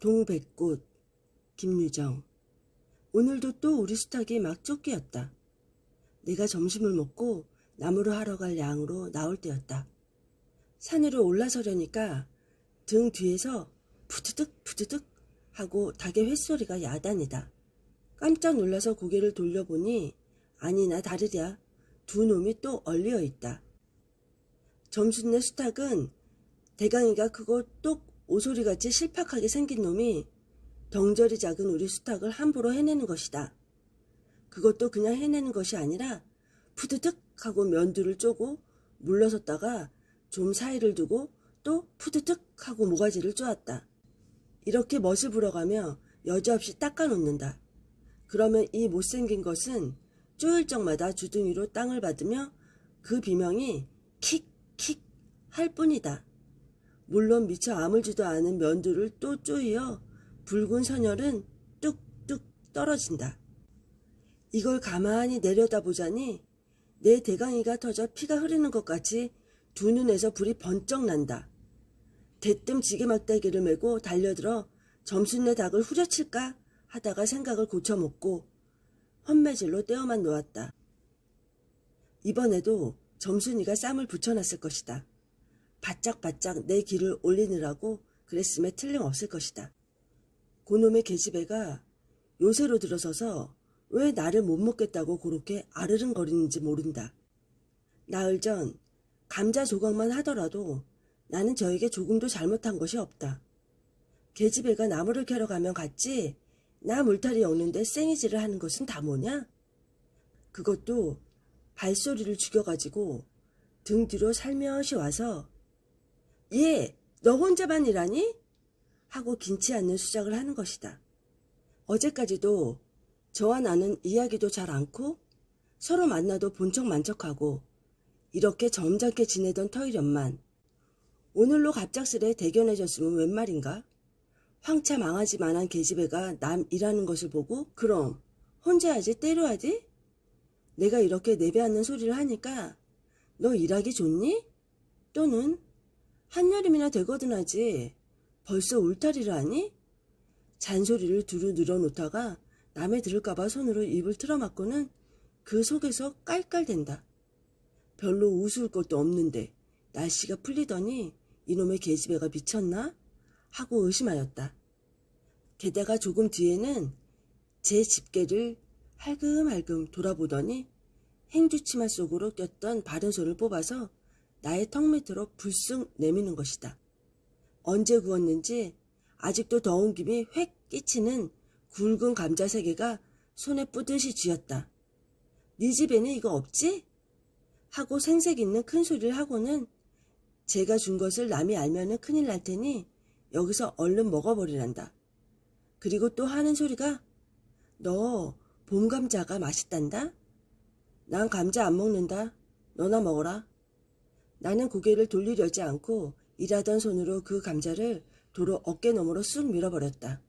동백꽃 김유정 오늘도 또 우리 수탉이 막 쫓기였다. 내가 점심을 먹고 나무로 하러 갈 양으로 나올 때였다. 산으로 올라서려니까 등 뒤에서 푸드득 푸드득 하고 닭의 횟소리가 야단이다. 깜짝 놀라서 고개를 돌려보니 아니나 다르랴 두 놈이 또 얼리어 있다. 점순내 수탉은 대강이가 크고 똑 오소리같이 실팍하게 생긴 놈이 덩저리 작은 우리 수탉을 함부로 해내는 것이다. 그것도 그냥 해내는 것이 아니라 푸드득 하고 면두를 쪼고 물러섰다가 좀 사이를 두고 또 푸드득 하고 모가지를 쪼았다. 이렇게 멋을 불어가며 여지없이 닦아놓는다. 그러면 이 못생긴 것은 쪼일 적마다 주둥이로 땅을 받으며 그 비명이 킥킥 할 뿐이다. 물론 미처 아물지도 않은 면두를 또 쪼이어 붉은 선혈은 뚝뚝 떨어진다. 이걸 가만히 내려다보자니 내 대강이가 터져 피가 흐르는 것 같이 두 눈에서 불이 번쩍 난다. 대뜸 지게 막대기를 메고 달려들어 점순내 닭을 후려칠까 하다가 생각을 고쳐먹고 헛매질로 떼어만 놓았다. 이번에도 점순이가 쌈을 붙여놨을 것이다. 바짝바짝 내 길을 올리느라고 그랬음에 틀림없을 것이다. 고놈의 계집애가 요새로 들어서서 왜 나를 못 먹겠다고 그렇게 아르릉거리는지 모른다. 나흘 전 감자 조각만 하더라도 나는 저에게 조금도 잘못한 것이 없다. 계집애가 나무를 캐러 가면 갔지 나 물타리 엮는데 생이질을 하는 것은 다 뭐냐? 그것도 발소리를 죽여가지고 등 뒤로 살며시 와서 예, 너 혼자만 일하니? 하고 긴치 않는 수작을 하는 것이다. 어제까지도 저와 나는 이야기도 잘 않고 서로 만나도 본척 만척하고 이렇게 점잖게 지내던 터이련만 오늘로 갑작스레 대견해졌으면 웬 말인가? 황차 망하지만한 계집애가 남 일하는 것을 보고 그럼 혼자 하지 때려하지? 내가 이렇게 내배하는 소리를 하니까 너 일하기 좋니? 또는 한여름이나 되거든 하지 벌써 울타리를 하니? 잔소리를 두루 늘어놓다가 남의 들을까봐 손으로 입을 틀어막고는 그 속에서 깔깔댄다. 별로 우스울 것도 없는데 날씨가 풀리더니 이놈의 계집애가 미쳤나? 하고 의심하였다. 게다가 조금 뒤에는 제 집게를 할금할금 돌아보더니 행주치마 속으로 꼈던 바른 손을 뽑아서 나의 턱 밑으로 불쑥 내미는 것이다. 언제 구웠는지 아직도 더운 김이 획 끼치는 굵은 감자 세 개가 손에 뿌듯이 쥐었다. 네 집에는 이거 없지? 하고 생색 있는 큰 소리를 하고는 제가 준 것을 남이 알면은 큰일 날 테니 여기서 얼른 먹어버리란다. 그리고 또 하는 소리가 너 봄감자가 맛있단다? 난 감자 안 먹는다. 너나 먹어라. 나는 고개를 돌리려지 않고 일하던 손으로 그 감자를 도로 어깨 너머로 쑥 밀어버렸다.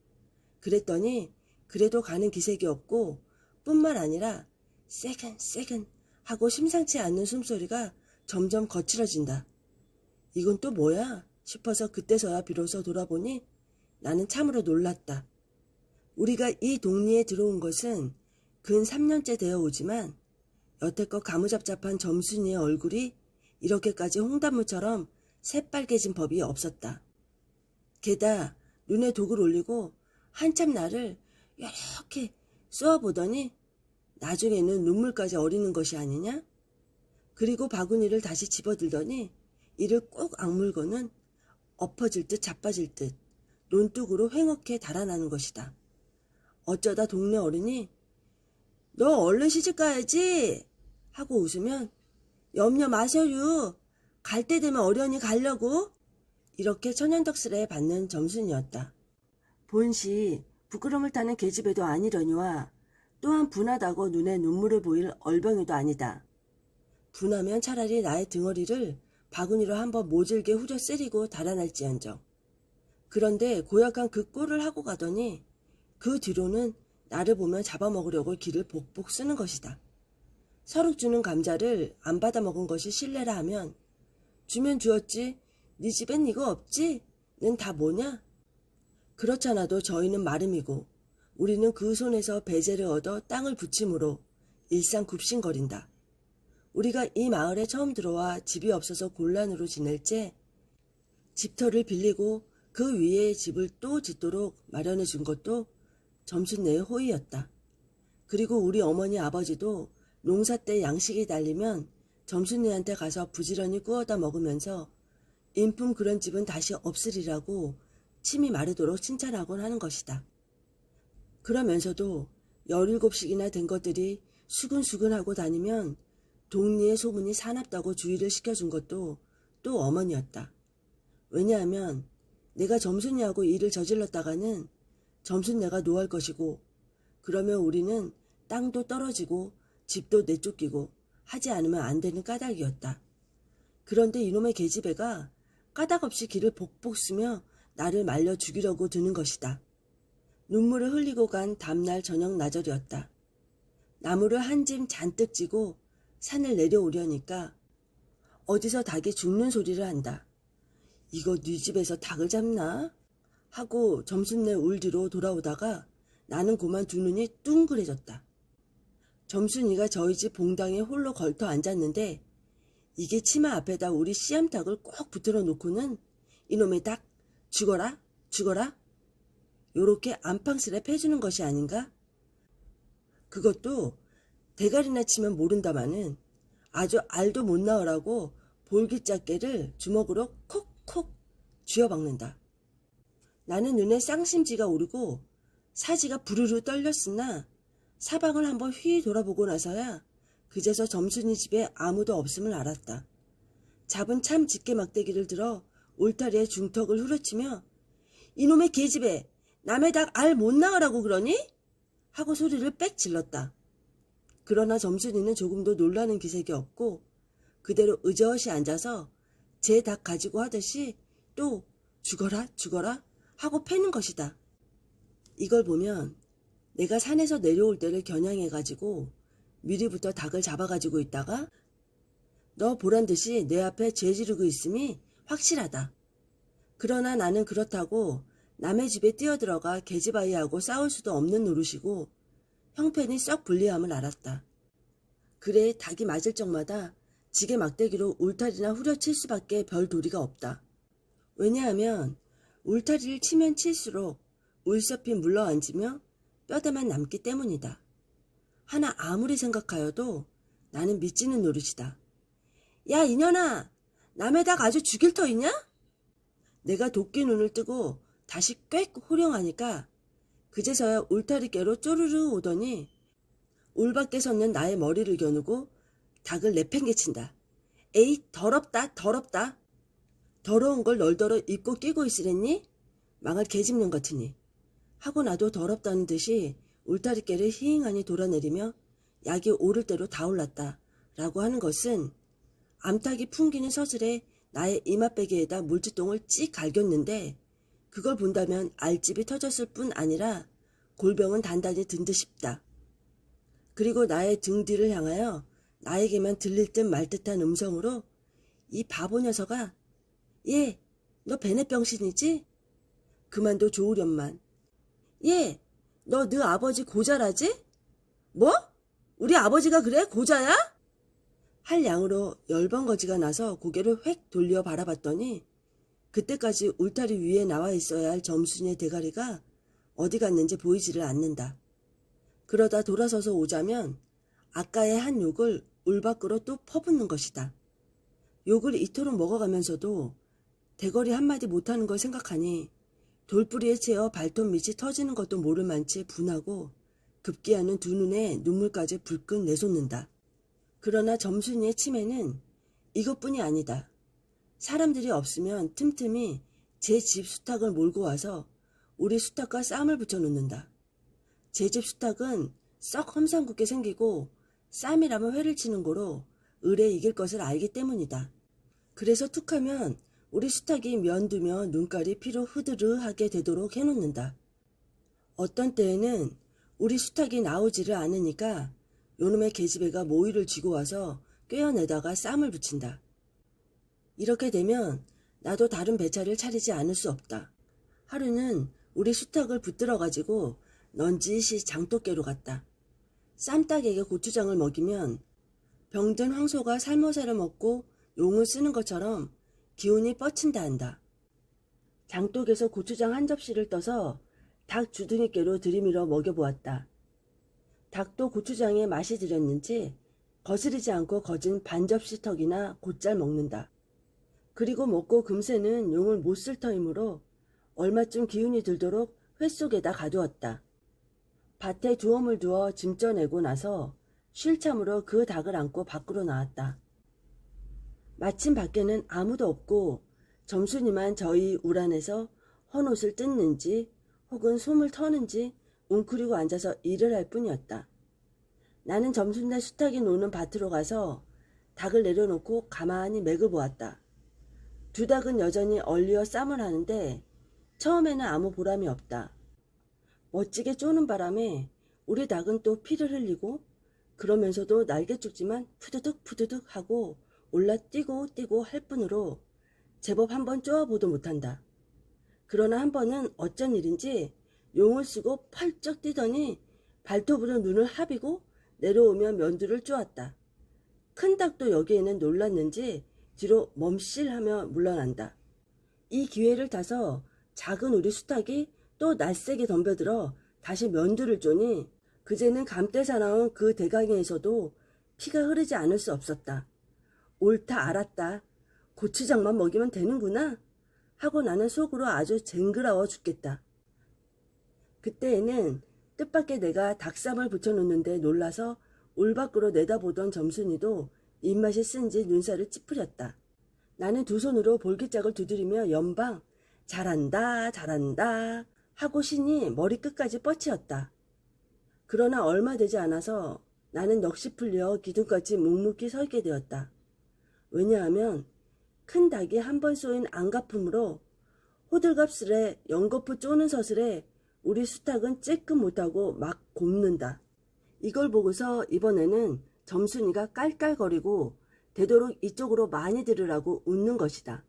그랬더니 그래도 가는 기색이 없고 뿐만 아니라 세근 세근 하고 심상치 않는 숨소리가 점점 거칠어진다. 이건 또 뭐야 싶어서 그때서야 비로소 돌아보니 나는 참으로 놀랐다. 우리가 이 동리에 들어온 것은 근 3년째 되어 오지만 여태껏 가무잡잡한 점순이의 얼굴이 이렇게까지 홍단무처럼 새빨개진 법이 없었다. 게다 눈에 독을 올리고 한참 나를 이렇게 쏘아보더니 나중에는 눈물까지 어리는 것이 아니냐? 그리고 바구니를 다시 집어들더니 이를 꼭 악물고는 엎어질 듯 자빠질 듯 논뚝으로 횡하게 달아나는 것이다. 어쩌다 동네 어른이 너 얼른 시집 가야지 하고 웃으면 염려 마셔유 갈때 되면 어련히 가려고 이렇게 천연덕스레 받는 점순이었다. 본시 부끄럼을 타는 계집애도 아니려니와 또한 분하다고 눈에 눈물을 보일 얼병이도 아니다. 분하면 차라리 나의 등허리를 바구니로 한번 모질게 후려 쓰리고 달아날지언정. 그런데 고약한 그 꼴을 하고 가더니 그 뒤로는 나를 보면 잡아먹으려고 길을 복복 쓰는 것이다. 서룩 주는 감자를 안 받아 먹은 것이 실례라 하면 주면 주었지 네 집엔 이거 없지? 는 다 뭐냐? 그렇잖아도 저희는 마름이고 우리는 그 손에서 배제를 얻어 땅을 붙임으로 일상 굽신거린다. 우리가 이 마을에 처음 들어와 집이 없어서 곤란으로 지낼 때 집터를 빌리고 그 위에 집을 또 짓도록 마련해 준 것도 점순내의 호의였다. 그리고 우리 어머니 아버지도 농사 때 양식이 달리면 점순내한테 가서 부지런히 구워다 먹으면서 인품 그런 집은 다시 없으리라고 침이 마르도록 칭찬하곤 하는 것이다. 그러면서도 17씩이나 된 것들이 수근수근하고 다니면 동리의 소문이 사납다고 주의를 시켜준 것도 또 어머니였다. 왜냐하면 내가 점순이하고 일을 저질렀다가는 점순 내가 노할 것이고 그러면 우리는 땅도 떨어지고 집도 내쫓기고 하지 않으면 안 되는 까닭이었다. 그런데 이놈의 계집애가 까닭없이 길을 복복 쓰며 나를 말려 죽이려고 드는 것이다. 눈물을 흘리고 간 다음날 저녁 나절이었다. 나무를 한 짐 잔뜩 지고 산을 내려오려니까 어디서 닭이 죽는 소리를 한다. 이거 네 집에서 닭을 잡나? 하고 점순내 울 뒤로 돌아오다가 나는 고만 두 눈이 뚱그레졌다. 점순이가 저희 집 봉당에 홀로 걸터 앉았는데 이게 치마 앞에다 우리 씨암탉을 꼭 붙들어 놓고는 이놈의 닭 죽어라 죽어라 요렇게 안팡스레 패주는 것이 아닌가? 그것도 대가리나 치면 모른다마는 아주 알도 못 나으라고 볼기짝개를 주먹으로 콕콕 쥐어박는다. 나는 눈에 쌍심지가 오르고 사지가 부르르 떨렸으나 사방을 한번 휘 돌아보고 나서야 그제서 점순이 집에 아무도 없음을 알았다. 잡은 참 짙게 막대기를 들어 울타리에 중턱을 후려치며 이놈의 계집애 남의 닭 알 못 나가라고 그러니? 하고 소리를 빽 질렀다. 그러나 점순이는 조금도 놀라는 기색이 없고 그대로 의젓이 앉아서 제 닭 가지고 하듯이 또 죽어라 죽어라 하고 패는 것이다. 이걸 보면 내가 산에서 내려올 때를 겨냥해가지고 미리부터 닭을 잡아가지고 있다가 너 보란 듯이 내 앞에 죄 지르고 있음이 확실하다. 그러나 나는 그렇다고 남의 집에 뛰어들어가 계집아이하고 싸울 수도 없는 노릇이고 형편이 썩 불리함을 알았다. 그래 닭이 맞을 적마다 지게 막대기로 울타리나 후려칠 수밖에 별 도리가 없다. 왜냐하면 울타리를 치면 칠수록 울섭이 물러앉으며 뼈대만 남기 때문이다. 하나 아무리 생각하여도 나는 미치는 노릇이다. 야 이년아 남의 닭 아주 죽일 터이냐? 내가 도끼 눈을 뜨고 다시 꽥 호령하니까 그제서야 울타리께로 쪼르르 오더니 울밖에 섰는 나의 머리를 겨누고 닭을 내팽개친다. 에이 더럽다 더럽다. 더러운 걸 널더러 입고 끼고 있으랬니? 망할 개집는 같으니. 하고 나도 더럽다는 듯이 울타리깨를 희잉하니 돌아내리며 약이 오를 대로 다 올랐다. 라고 하는 것은 암탉이 풍기는 서슬에 나의 이마빼기에다 물지똥을 찍 갈겼는데 그걸 본다면 알집이 터졌을 뿐 아니라 골병은 단단히 든 듯 싶다. 그리고 나의 등 뒤를 향하여 나에게만 들릴 듯 말 듯한 음성으로 이 바보 녀석아 예, 너 베네병신이지? 그만도 좋으련만. 예, 너 너 아버지 고자라지? 뭐? 우리 아버지가 그래? 고자야? 할 양으로 열번거지가 나서 고개를 획 돌려 바라봤더니 그때까지 울타리 위에 나와 있어야 할 점순이의 대가리가 어디 갔는지 보이지를 않는다. 그러다 돌아서서 오자면 아까의 한 욕을 울 밖으로 또 퍼붓는 것이다. 욕을 이토록 먹어가면서도 대거리 한마디 못하는 걸 생각하니 돌뿌리에 채어 발톱 밑이 터지는 것도 모를 만치 분하고 급기야는 두 눈에 눈물까지 불끈 내솟는다. 그러나 점순이의 치매는 이것뿐이 아니다. 사람들이 없으면 틈틈이 제 집 수탉을 몰고 와서 우리 수탉과 쌈을 붙여놓는다. 제 집 수탉은 썩 험상궂게 생기고 쌈이라면 회를 치는 거로 을에 이길 것을 알기 때문이다. 그래서 툭하면 우리 수탉이 면두며 눈깔이 피로 흐드르하게 되도록 해놓는다. 어떤 때에는 우리 수탉이 나오지를 않으니까 요놈의 계집애가 모이를 쥐고 와서 꿰어내다가 쌈을 붙인다. 이렇게 되면 나도 다른 배차를 차리지 않을 수 없다. 하루는 우리 수탉을 붙들어가지고 넌지시 장독개로 갔다. 쌈닭에게 고추장을 먹이면 병든 황소가 살모사를 먹고 용을 쓰는 것처럼 기운이 뻗친다 한다. 장독에서 고추장 한 접시를 떠서 닭 주둥이께로 들이밀어 먹여보았다. 닭도 고추장에 맛이 들였는지 거스르지 않고 거진 반 접시 턱이나 곧잘 먹는다. 그리고 먹고 금세는 용을 못 쓸 터이므로 얼마쯤 기운이 들도록 회 속에다 가두었다. 밭에 두엄을 두어 짐 쪄내고 나서 쉴 참으로 그 닭을 안고 밖으로 나왔다. 마침 밖에는 아무도 없고 점순이만 저희 울 안에서 헌옷을 뜯는지 혹은 솜을 터는지 웅크리고 앉아서 일을 할 뿐이었다. 나는 점순날 수탉이 노는 밭으로 가서 닭을 내려놓고 가만히 맥을 보았다. 두 닭은 여전히 얼리어 쌈을 하는데 처음에는 아무 보람이 없다. 멋지게 쪼는 바람에 우리 닭은 또 피를 흘리고 그러면서도 날개 죽지만 푸드득 푸드득 하고 올라 뛰고 뛰고 할 뿐으로 제법 한번 쪼아보도 못한다. 그러나 한 번은 어쩐 일인지 용을 쓰고 펄쩍 뛰더니 발톱으로 눈을 합이고 내려오며 면두를 쪼았다. 큰 닭도 여기에는 놀랐는지 뒤로 멈실하며 물러난다. 이 기회를 타서 작은 우리 수탉이 또 낯세게 덤벼들어 다시 면두를 쪼니 그제는 감대사 나온 그 대강에서도 피가 흐르지 않을 수 없었다. 옳다 알았다. 고추장만 먹이면 되는구나. 하고 나는 속으로 아주 쟁그라워 죽겠다. 그때에는 뜻밖의 내가 닭쌈을 붙여놓는데 놀라서 울 밖으로 내다보던 점순이도 입맛이 쓴지 눈살을 찌푸렸다. 나는 두 손으로 볼기짝을 두드리며 연방 잘한다 잘한다 하고 신이 머리끝까지 뻗치었다. 그러나 얼마 되지 않아서 나는 넋이 풀려 기둥까지 묵묵히 서 있게 되었다. 왜냐하면 큰 닭이 한 번 쏘인 안가품으로 호들갑스레 연거푸 쪼는 서슬에 우리 수탉은 쬐끔 못하고 막 곱는다. 이걸 보고서 이번에는 점순이가 깔깔거리고 되도록 이쪽으로 많이 들으라고 웃는 것이다.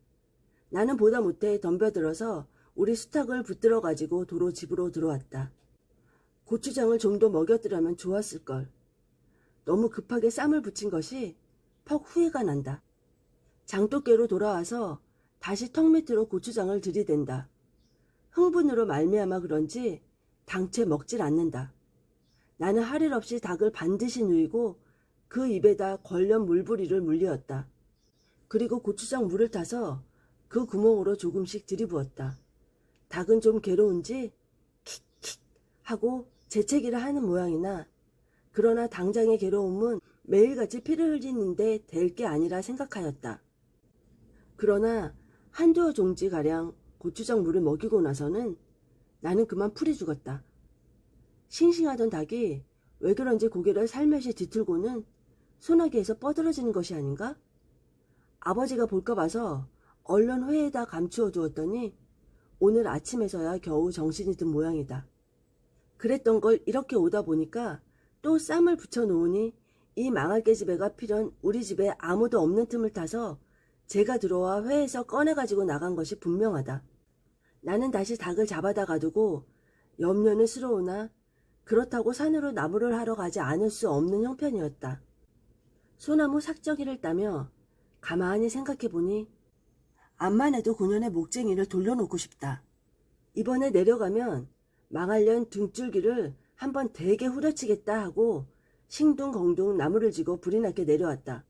나는 보다 못해 덤벼들어서 우리 수탉을 붙들어 가지고 도로 집으로 들어왔다. 고추장을 좀 더 먹였더라면 좋았을걸. 너무 급하게 쌈을 붙인 것이 퍽 후회가 난다. 장독개로 돌아와서 다시 턱 밑으로 고추장을 들이댄다. 흥분으로 말미암아 그런지 당최 먹질 않는다. 나는 할 일 없이 닭을 반드시 누이고 그 입에다 걸련 물부리를 물리었다. 그리고 고추장 물을 타서 그 구멍으로 조금씩 들이부었다. 닭은 좀 괴로운지 킥킥 하고 재채기를 하는 모양이나 그러나 당장의 괴로움은 매일같이 피를 흘리는데 될 게 아니라 생각하였다. 그러나 한두어 종지가량 고추장 물을 먹이고 나서는 나는 그만 풀이 죽었다. 싱싱하던 닭이 왜 그런지 고개를 살며시 뒤틀고는 소나기에서 뻗어지는 것이 아닌가? 아버지가 볼까 봐서 얼른 회에다 감추어 두었더니 오늘 아침에서야 겨우 정신이 든 모양이다. 그랬던 걸 이렇게 오다 보니까 또 쌈을 붙여 놓으니 이 망할 깨집애가 필연 우리 집에 아무도 없는 틈을 타서 제가 들어와 회에서 꺼내가지고 나간 것이 분명하다. 나는 다시 닭을 잡아다 가두고 염려는 스러우나 그렇다고 산으로 나무를 하러 가지 않을 수 없는 형편이었다. 소나무 삭정이를 따며 가만히 생각해 보니 암만 해도 9년의 목쟁이를 돌려놓고 싶다. 이번에 내려가면 망할련 등줄기를 한번 되게 후려치겠다 하고 싱둥공둥 나무를 지고 불이 나게 내려왔다.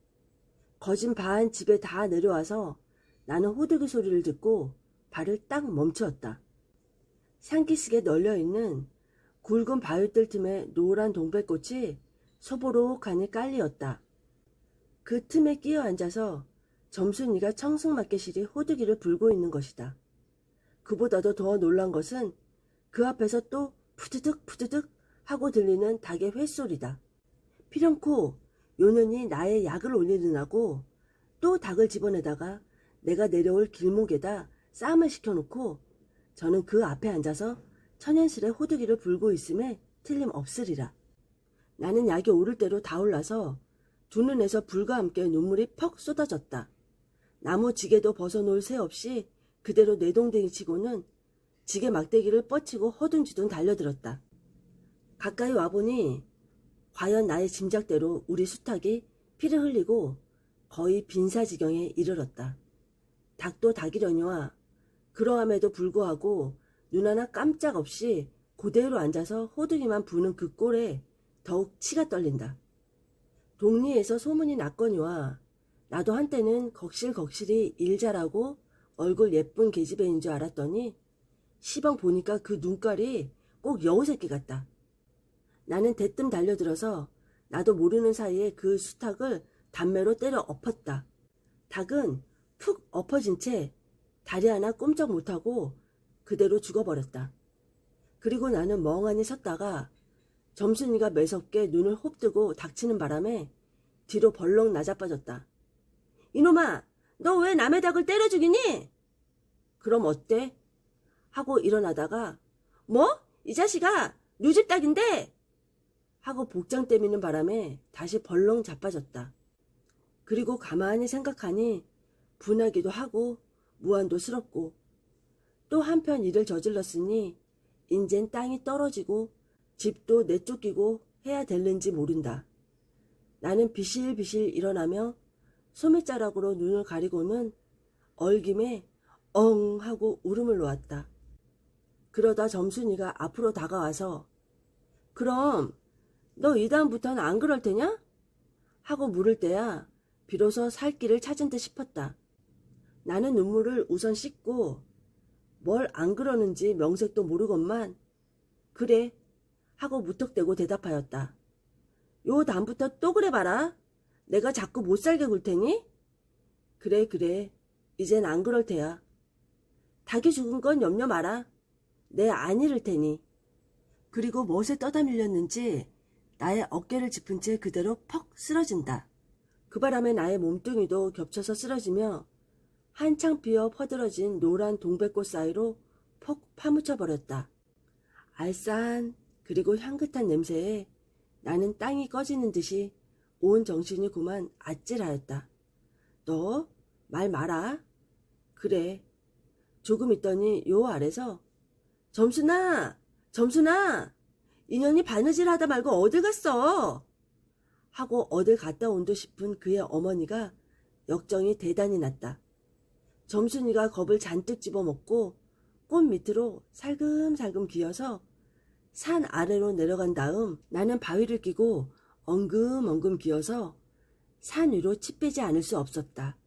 거진 반 집에 다 내려와서 나는 호들기 소리를 듣고 발을 딱 멈추었다. 산기슭에 널려있는 굵은 바위들 틈에 노란 동백꽃이 소보록하니 깔리었다. 그 틈에 끼어 앉아서 점순이가 청승맞게 시리 호두기를 불고 있는 것이다. 그보다도 더 놀란 것은 그 앞에서 또 푸드득 푸드득 하고 들리는 닭의 횟소리다. 피령코 요년이 나의 약을 올리느라고 또 닭을 집어내다가 내가 내려올 길목에다 쌈을 시켜놓고 저는 그 앞에 앉아서 천연스레 호두기를 불고 있음에 틀림없으리라. 나는 약이 오를 대로 다 올라서 두 눈에서 불과 함께 눈물이 퍽 쏟아졌다. 나무 지게도 벗어놓을 새 없이 그대로 내동댕이 치고는 지게 막대기를 뻗치고 허둥지둥 달려들었다. 가까이 와보니 과연 나의 짐작대로 우리 수탉이 피를 흘리고 거의 빈사지경에 이르렀다. 닭도 닭이려니와 그러함에도 불구하고 눈 하나 깜짝 없이 그대로 앉아서 호두기만 부는 그 꼴에 더욱 치가 떨린다. 동리에서 소문이 났거니와 나도 한때는 걱실걱실이 일 잘하고 얼굴 예쁜 계집애인 줄 알았더니 시방 보니까 그 눈깔이 꼭 여우새끼 같다. 나는 대뜸 달려들어서 나도 모르는 사이에 그 수탉을 단매로 때려 엎었다. 닭은 푹 엎어진 채 다리 하나 꼼짝 못하고 그대로 죽어버렸다. 그리고 나는 멍하니 섰다가 점순이가 매섭게 눈을 홉뜨고 닥치는 바람에 뒤로 벌렁 나자빠졌다. 이놈아, 너 왜 남의 닭을 때려 죽이니? 그럼 어때? 하고 일어나다가 뭐? 이 자식아, 누집 닭인데? 하고 복장 때미는 바람에 다시 벌렁 자빠졌다. 그리고 가만히 생각하니 분하기도 하고 무한도 스럽고 또 한편 일을 저질렀으니 인젠 땅이 떨어지고 집도 내쫓기고 해야 될는지 모른다. 나는 비실비실 일어나며 소매자락으로 눈을 가리고는 얼김에 엉 하고 울음을 놓았다. 그러다 점순이가 앞으로 다가와서 그럼 너 이 다음부터는 안 그럴 테냐? 하고 물을 때야 비로소 살 길을 찾은 듯 싶었다. 나는 눈물을 우선 씻고 뭘 안 그러는지 명색도 모르건만 그래 하고 무턱대고 대답하였다. 요 다음부터 또 그래 봐라. 내가 자꾸 못 살게 굴 테니? 그래 그래 이젠 안 그럴 테야. 닭이 죽은 건 염려 마라. 내 안 잃을 테니. 그리고 멋에 떠다 밀렸는지 나의 어깨를 짚은 채 그대로 퍽 쓰러진다. 그 바람에 나의 몸뚱이도 겹쳐서 쓰러지며 한창 피어 퍼들어진 노란 동백꽃 사이로 폭 파묻혀 버렸다. 알싸한 그리고 향긋한 냄새에 나는 땅이 꺼지는 듯이 온 정신이 그만 아찔하였다. 너 말 마라. 그래. 조금 있더니 요 아래서 점순아, 점순아, 인연이 바느질 하다 말고 어딜 갔어? 하고 어딜 갔다 온 듯 싶은 그의 어머니가 역정이 대단히 났다. 점순이가 겁을 잔뜩 집어먹고 꽃 밑으로 살금살금 기어서 산 아래로 내려간 다음 나는 바위를 끼고 엉금엉금 기어서 산 위로 치 빼지 않을 수 없었다.